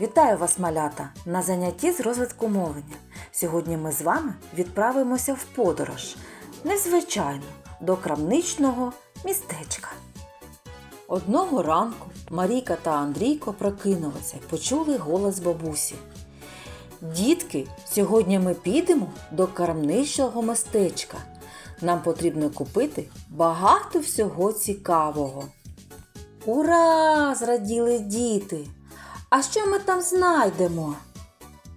Вітаю вас, малята, на занятті з розвитку мовлення. Сьогодні ми з вами відправимося в подорож, незвичайно, до крамничного містечка. Одного ранку Марійка та Андрійко прокинулися і почули голос бабусі. Дітки, сьогодні ми підемо до крамничного містечка. Нам потрібно купити багато всього цікавого. Ура! зраділи діти. А що ми там знайдемо?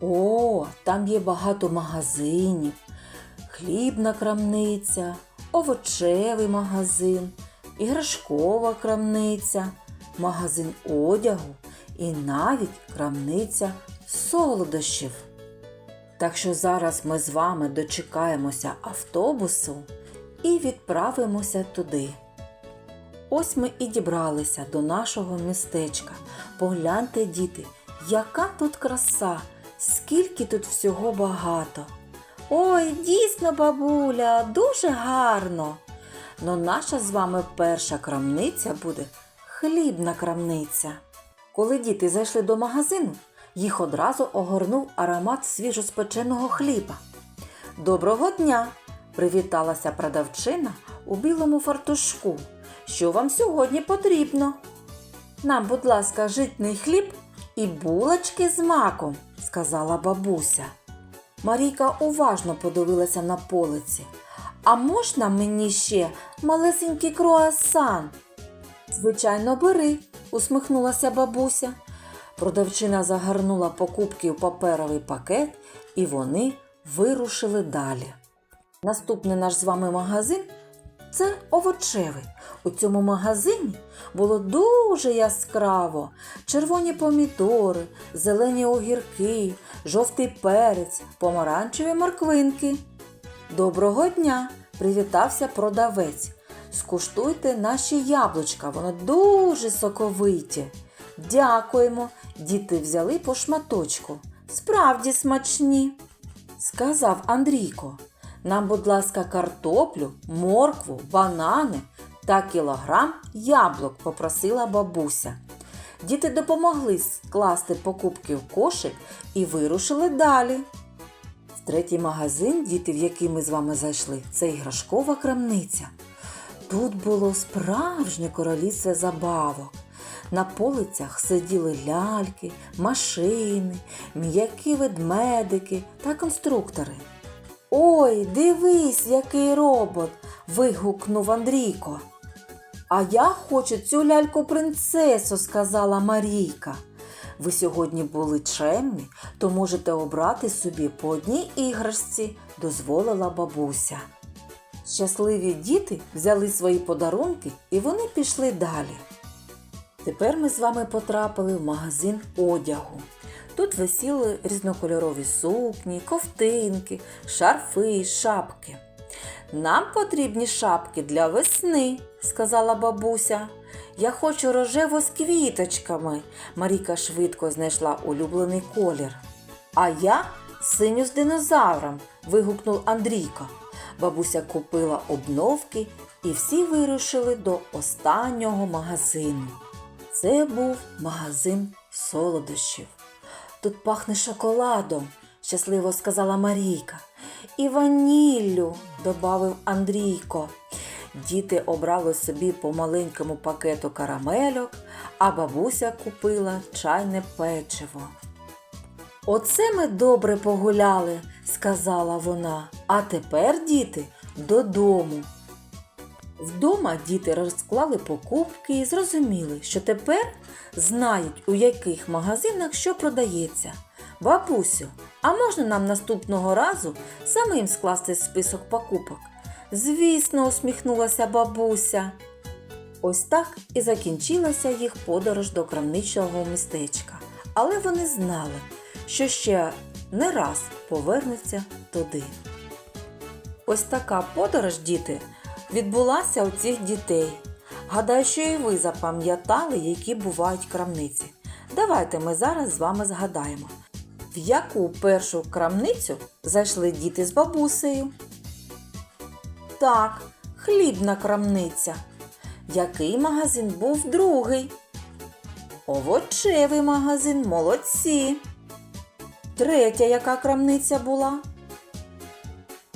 О, там є багато магазинів, хлібна крамниця, овочевий магазин, іграшкова крамниця, магазин одягу і навіть крамниця солодощів. Так що зараз ми з вами дочекаємося автобусу і відправимося туди. Ось ми і дібралися до нашого містечка. Погляньте, діти, яка тут краса, скільки тут всього багато. Ой, дійсно, бабуля, дуже гарно. Но наша з вами перша крамниця буде хлібна крамниця. Коли діти зайшли до магазину, їх одразу огорнув аромат свіжоспеченого хліба. Доброго дня! привіталася продавчина у білому фартушку. Що вам сьогодні потрібно? Нам, будь ласка, житний хліб і булочки з маком, сказала бабуся. Марійка уважно подивилася на полиці. А можна мені ще малесенький круасан? Звичайно, бери, усміхнулася бабуся. Продавчина загорнула покупки у паперовий пакет, і вони вирушили далі. Наступний наш з вами магазин це овочевий. У цьому магазині було дуже яскраво: червоні помідори, зелені огірки, жовтий перець, помаранчеві морквинки. Доброго дня! привітався продавець. Скуштуйте наші яблучка, воно дуже соковиті. Дякуємо, діти взяли по шматочку. Справді смачні, сказав Андрійко. Нам, будь ласка, картоплю, моркву, банани та кілограм яблук, попросила бабуся. Діти допомогли скласти покупки в кошик і вирушили далі. Третій магазин, діти, в який ми з вами зайшли, це іграшкова крамниця. Тут було справжнє королівство забавок. На полицях сиділи ляльки, машини, м'які ведмедики та конструктори. Ой, дивись, який робот. вигукнув Андрійко. А я хочу цю ляльку принцесу, сказала Марійка. Ви сьогодні були чемні, то можете обрати собі по одній іграшці, дозволила бабуся. Щасливі діти взяли свої подарунки і вони пішли далі. Тепер ми з вами потрапили в магазин одягу. Тут висіли різнокольорові сукні, ковтинки, шарфи, шапки. Нам потрібні шапки для весни, сказала бабуся. Я хочу рожево з квіточками. Маріка швидко знайшла улюблений колір. А я синю з динозавром, вигукнув Андрійко. Бабуся купила обновки і всі вирушили до останнього магазину. Це був магазин солодощів. Тут пахне шоколадом, щасливо сказала Марійка. І ваніллю, додав Андрійко. Діти обрали собі по маленькому пакету карамельок, а бабуся купила чайне печиво. Оце ми добре погуляли, сказала вона. А тепер, діти, додому. Вдома діти розклали покупки і зрозуміли, що тепер знають, у яких магазинах що продається. Бабусю, а можна нам наступного разу самим скласти список покупок? Звісно, усміхнулася бабуся. Ось так і закінчилася їх подорож до крамничого містечка. Але вони знали, що ще не раз повернуться туди. Ось така подорож, діти, відбулася у цих дітей. Гадаю, що і ви запам'ятали, які бувають крамниці. Давайте ми зараз з вами згадаємо, в яку першу крамницю зайшли діти з бабусею. Так, хлібна крамниця. Який магазин був другий? Овочевий магазин, молодці. Третя яка крамниця була?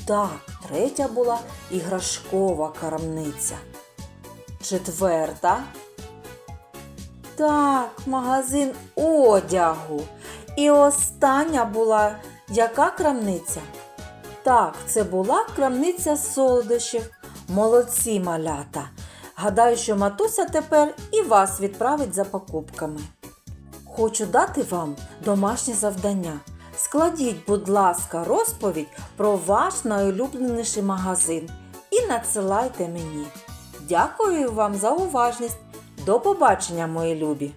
Так, третя була іграшкова крамниця. Четверта. Так, магазин одягу. І остання була яка крамниця? Так, це була крамниця солодощів. Молодці малята. Гадаю, що матуся тепер і вас відправить за покупками. Хочу дати вам домашнє завдання. Складіть, будь ласка, розповідь про ваш найулюбленіший магазин і надсилайте мені. Дякую вам за уважність. До побачення, мої любі!